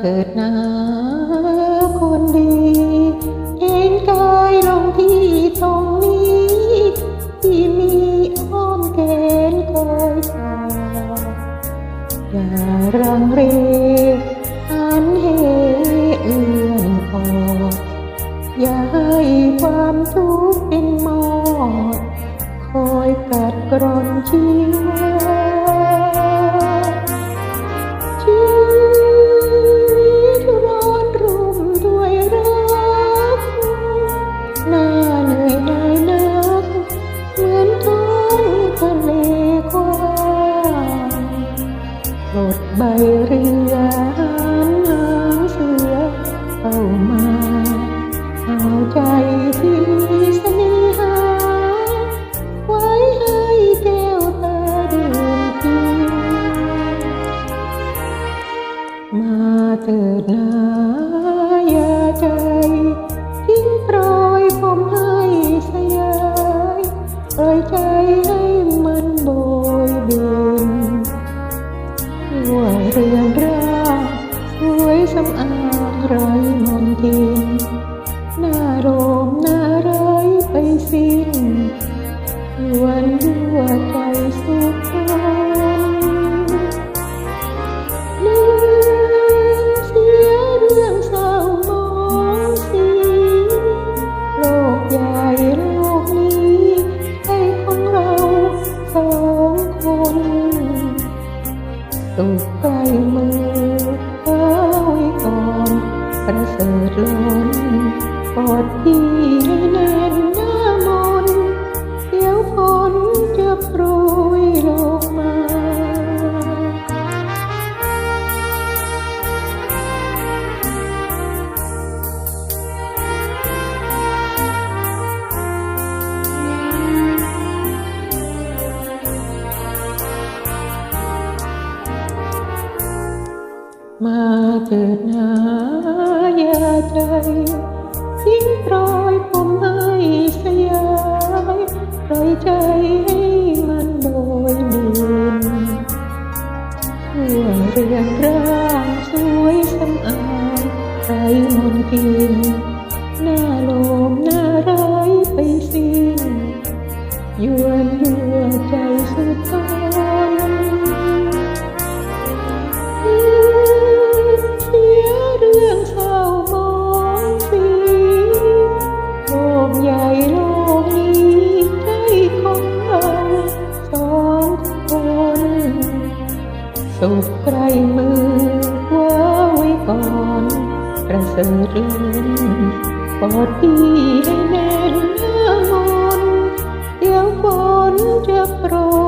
เถิดนาคนดี เอ็นกายลงที่ตรงนี้ ที่มีอ้อมแขนคอยสอดอย่ารังเรหันเหเอื้อนออกอย่าให้ความทุกข์เป็นหมอด คอยกัดกร่อนชีวิตางไรมนทินหน้าโรมหน้าไรายไปสิ้นวัน เสริฐล้นกอดพี่ให้แน่นหน้ามนเดี๋ยวฝนจะโปรยลงมามาเถิดนา ยาใจ ทิ้งรอยผมให้สยายปล่อยใจให้มันโบยบินทั่วเรือนร่างสวยสำอางไรมนกินหน้าโลม ใหญ่โลกนี้ใจของเราสองคนสุขใกล้มือว่าไว้ก่อนประเสริฐล้นกอดพี่ให้แน่นหน้ามนเดี๋ยวฝนจะโปรย